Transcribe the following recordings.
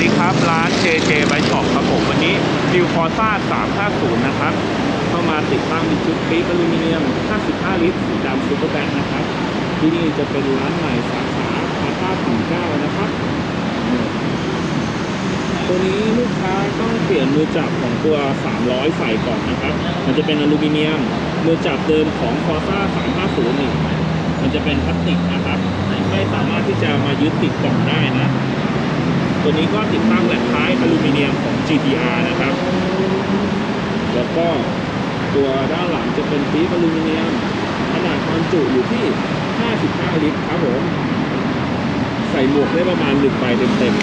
ดีครับร้าน JJ b i Shop ครับผมวันนี้ดิวคอซ่า350 นะครับ เข้ามาติดตั้งเป็นชุดปี๊บอลูมิเนียม 55 ลิตรสีดำซูเปอร์แบ็คนะครับ ที่นี่จะเป็นร้านใหม่สาขาพาต้าถึงเก้านะครับ ตัวนี้ลูกค้าต้องเปลี่ยนมือจับของตัว 300 ใส่ก่อนนะครับ มันจะเป็นอลูมิเนียมมือจับเดิมของคอซ่า350นี่มันจะเป็นพลาสติกนะครับ ไม่สามารถที่จะมายึดติดกล่องได้นะ วนี้ก็ติดตั้งแหลกท้ายอลูมิเนียมของ GTR นะครับ แล้วก็ตัวด้านหลังจะเป็นปี๊บอลูมิเนียม ขนาดความจุอยู่ที่55ลิตรครับผม ใส่หมวกได้ประมาณ1ใบเต็มๆ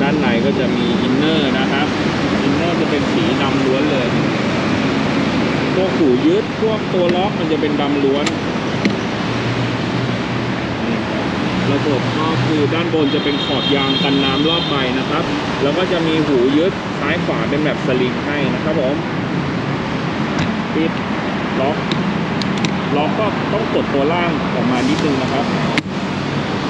ด้านในก็จะมีอินเนอร์นะครับ อินเนอร์จะเป็นสีดำล้วนเลยพวกหูยึดพวกตัวล็อกมันจะเป็นดำล้วน ระบบก็คือด้านบนจะเป็นขอบยางกันน้ำรอบใบนะครับ แล้วก็จะมีหูยึดซ้ายขวาเป็นแบบสลิงให้นะครับผมปิดล็อกล็อกก็ต้องกดตัวล่างออกมานิดนึงนะครับ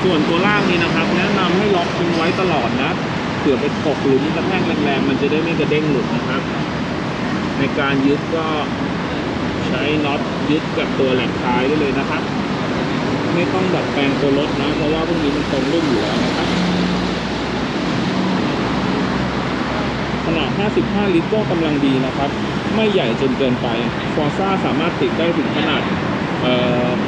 ส่วนตัวล่างนี้นะครับ แนะนำให้ล็อกทิ้งไว้ตลอดนะเผื่อไปตกหลุมกระแทกแรงๆมันจะได้ไม่กระเด้งหลุดนะครับ ในการยึดก็ใช้น็อตยึดกับตัวแหลกท้ายได้เลยนะครับ ไม่ต้องดัดแปลงตัวรถนะ เพราะว่าพวกนี้มันตรงรุ่นอยู่แล้วนะครับ ขนาด 55 ลิตรก็กำลังดีนะครับ ไม่ใหญ่จนเกินไป ฟอร์ซ่าสามารถติดได้ถึงขนาด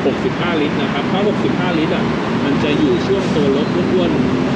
65 ลิตรนะครับ ถ้า 65 ลิตรอะ มันจะอยู่ช่วงตัวรถอ้วนๆ